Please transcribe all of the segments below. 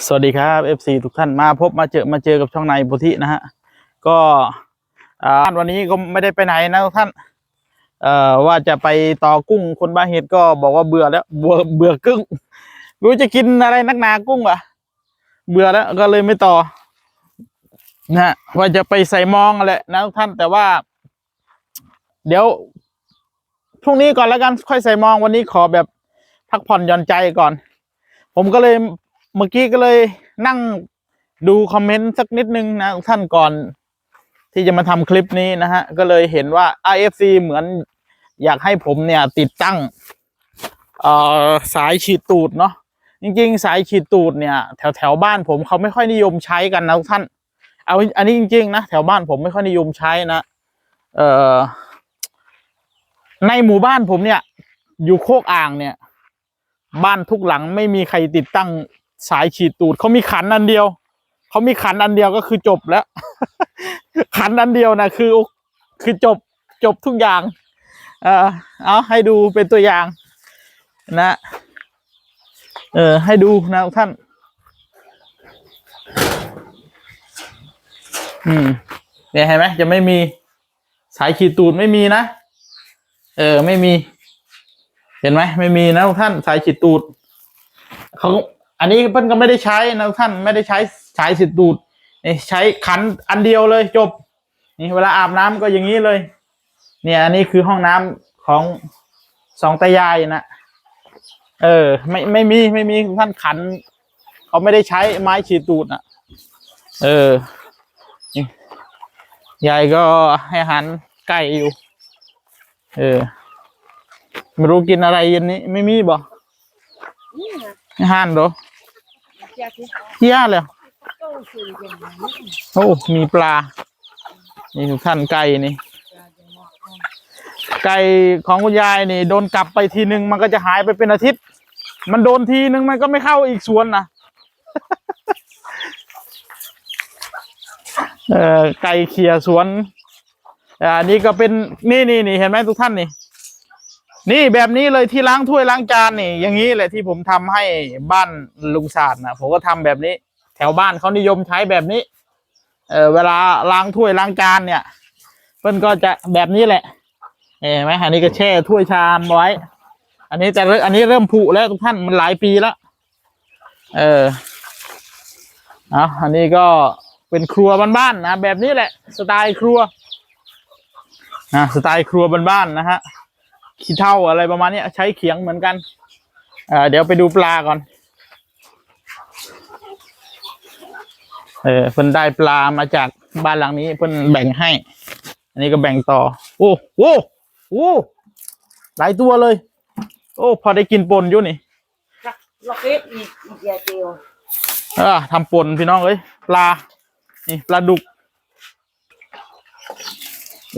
สวัสดีครับ FC ทุกท่านมาพบมาเจอมาเจอกับช่องในโพธินะฮะ ก็อ่าวันนี้ก็ไม่ได้ไปไหนนะทุกท่านเอ่อว่าจะไปต่อกุ้งคนบ้าเห็ดก็บอกว่าเบื่อแล้วเบื่อเบื่อกุ้งรู้จะกินอะไรนักหนากุ้งอะ เบื่อแล้วก็เลยไม่ต่อนะฮะว่าจะไปใส่มองแหละนะทุกท่านแต่ว่า เดี๋ยวพรุ่งนี้ก่อนแล้วกันค่อยใส่มองวันนี้ขอแบบพักผ่อนหย่อนใจก่อน ผมก็เลย เมื่อกี้ก็เลยนั่งดูคอมเมนต์สักนิดนึงนะท่านก่อนที่จะมาทำคลิปนี้นะฮะ ก็เลยเห็นว่า IFC เหมือนอยากให้ผมเนี่ยติดตั้งสายฉีดตูดเนาะจริง ๆ สายฉีดตูดเนี่ยแถวแถวบ้านผมเขาไม่ค่อยนิยมใช้กันนะทุกท่าน เอาอันนี้จริง ๆ นะ แถวบ้านผมไม่ค่อยนิยมใช้นะเอ่อในหมู่บ้านผมเนี่ย อยู่โคกอ่างเนี่ย บ้านทุกหลังไม่มีใครติดตั้ง สายฉีดตูดเขามีขันอันเดียวเขามีขันอันเดียวก็คือจบแล้ว ขันอันเดียวนะคือคือจบจบทุกอย่าง เออเอาให้ดูเป็นตัวอย่าง นะ เออ ให้ดูนะท่าน อืมเนี่ยเห็นไหมจะไม่มีสายขีดตูดไม่มีนะ เออ ไม่มี เห็นไหมไม่มีนะท่านสายฉีดตูดเขา อันนี้เพิ่นก็ไม่ได้ใช้นะทุกท่านไม่ได้ใช้สายฉีดตูดนี่ใช้ขันอันเดียวเลยจบ นี่เวลาอาบน้ำก็อย่างนี้เลย เนี่ย อันนี้คือห้องน้ำของสองตายายนะเออ ไม่ไม่มีไม่มีทุกท่านขันเขาไม่ได้ใช้ไม้ฉีดตูดอะเออนี่ยายก็ให้อาหารไก่อยู่ เออ ไม่รู้กินอะไรเย็นนี้ ไม่มีบ่นี่นะไม่ห้านเหรอ เชียเลยโต้คืออย่างนี้โอ้ มีปลา นี่ทุกท่านไก่นี่ ไก่ของคุณยายนี่ โดนกลับไปทีนึงมันก็จะหายไปเป็นอาทิตย์ มันโดนทีนึงมันก็ไม่เข้าอีกสวนนะเออไก่เขี่ยสวน อ่า นี่ก็เป็น นี่นี่นี่เห็นไหมทุกท่านนี่ นี่แบบนี้เลยที่ล้างถ้วยล้างจานนี่ อย่างนี้แหละที่ผมทำให้บ้านลุงศาสตร์นะผมก็ทำแบบนี้ แถวบ้านเขานิยมใช้แบบนี้ เออเวลาล้างถ้วยล้างจานเนี่ยเพิ่นก็จะแบบนี้แหละเห็นไหมอันนี้ก็แช่ถ้วยชามไว้ อันนี้แต่อันนี้เริ่มผุแล้วทุกท่านมันหลายปีแล้วเออเอาอันนี้ก็เป็นครัวบ้านๆนะแบบนี้แหละ สไตล์ครัวนะสไตล์ครัวบ้านๆนะฮะ ขี้เท่าอะไรประมาณเนี้ยใช้เขียงเหมือนกันเออเดี๋ยวไปดูปลาก่อน เออเพิ่นได้ปลามาจากบ้านหลังนี้เพิ่นแบ่งให้ อันนี้ก็แบ่งต่อ โอ้โหโอ้หลายตัวเลย โอ้ พอได้กินปนอยู่นี่ล็อกเก็ตอีกอีกอย่างเดียวเออทำปนพี่น้องเอ้ยปลา นี่ปลาดุก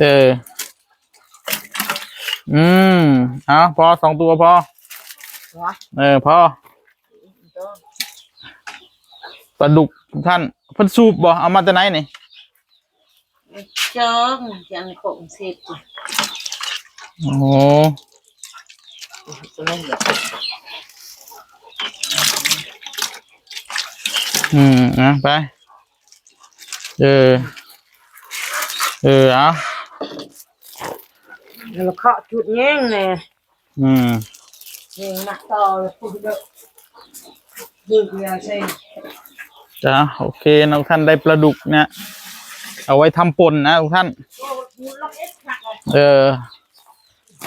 เออ อืมเอาพอสองตัวพอ วะเออพอปลาดุกทุกท่านเพิ่นสูบบ่เอามาจากไหนนี่เจิงจังกงเสร็จโอ้โหอืมนะไป เออ เออเอา แล้วเคาะจุดแง่งเนี่ยอืมเองนักต่อพูดเด้อดึกยาเซ่จ้าโอเคนะทุกท่านได้ปลาดุกเนี่ยเอาไว้ทำป่นนะทุกท่านล็อกเก็ตหักเลยเออ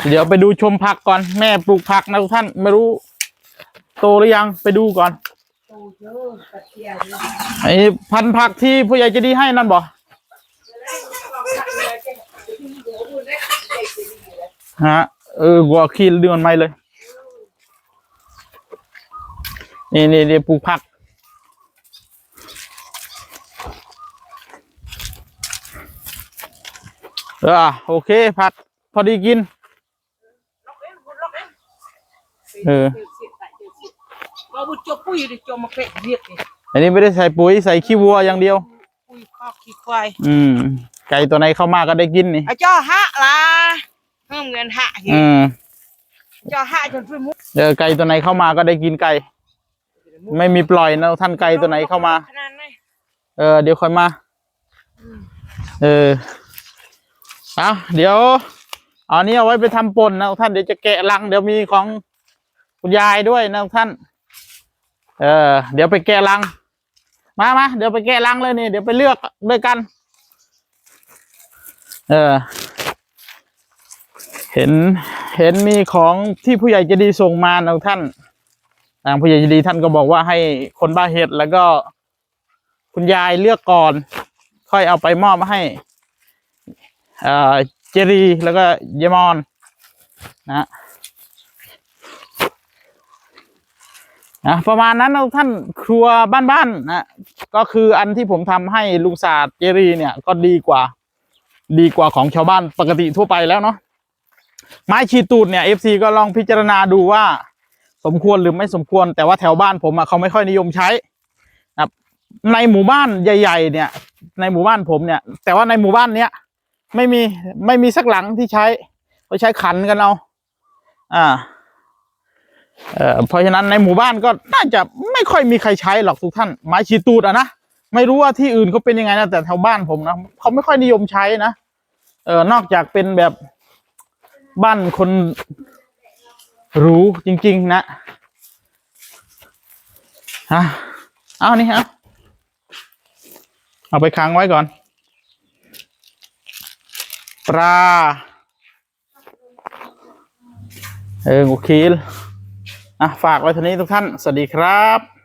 เดี๋ยวไปดูชมผักก่อน แม่ปลูกผักนะทุกท่าน ไม่รู้ โตหรือยังไปดูก่อนโอ้เยอะกระเทียมไอ้พันธุ์ผักที่ผู้ใหญ่ใจะดีให้นั่นบ่ ฮะเออวัวขีดเดือนไม่เลย นี่นี่เดี๋ยวปลูกผัก เออโอเค ผัก พอดีกิน เออก็บุจปุ้ยดิจมาเปะเรียกดิอันนี้ไม่ได้ใส่ปุ๋ยใส่ขี้วัวอย่างเดียว ปุ้ยข้าวขี้ควาย อืม ไก่ตัวไหนเข้ามาก็ได้กินนี่ไอ้เจ้าหะล่ะ เพิ่มเงินหะเห็นอืมเจ้าหะจนช่วยมุกเออไก่ตัวไหนเข้ามาก็ได้กินไก่เไม่มีปล่อยนะท่านไกลตัวไหนเข้ามา ขนาดไหนเออเดี๋ยวค่อยมา เออเอาเดี๋ยวเอาอันนี้เอาไว้ไปทำป่นนะท่านเดี๋ยวจะแกะลัง เดี๋ยวมีของคุณยายด้วยนะท่าน เออ เดี๋ยวไปแกะลัง มามาเดี๋ยวไปแกะลังเลยนี่เดี๋ยวไปเลือกด้วยกัน เออ เห็นเห็นมีของที่ผู้ใหญ่จะดีส่งมานะท่านทางผู้ใหญ่จะดีท่านก็บอกว่าให้คนบ้าเห็ดแล้วก็คุณยายเลือกก่อน ค่อยเอาไปมอบให้เอ่อเจรีแล้วก็เยมอนนะนะประมาณนั้นนะท่านครัวบ้านๆนะก็คืออันที่ผมทำให้ลุงศาสตร์เจรีเนี่ยก็ดีกว่า ดีกว่าของชาวบ้านปกติทั่วไปแล้วเนาะ ไม้ชีตูดเนี่ยเอฟซีก็ลองพิจารณาดูว่า สมควรหรือไม่สมควร แต่ว่าแถวบ้านผมอะเขาไม่ค่อยนิยมใช้นะครับ ในหมู่บ้านใหญ่ ๆ เนี่ย ในหมู่บ้านผมเนี่ย แต่ว่าในหมู่บ้านเนี้ยไม่มีไม่มีสักหลังที่ใช้เขาใช้ขันกันเอาอ่าเอ่อเพราะฉะนั้นในหมู่บ้านก็น่าจะไม่ค่อยมีใครใช้หรอกทุกท่าน ไม้ชีตูดอะนะไม่รู้ว่าที่อื่นเขาเป็นยังไงนะแต่แถวบ้านผมนะเขาไม่ค่อยนิยมใช้นะเออนอกจากเป็นแบบ บ้านคนรูจริง ๆ นะฮะเอานี่ฮะเอาไปค้างไว้ก่อน ปลา เออโอเคอะ ฝากไว้เท่านี้ทุกท่าน สวัสดีครับ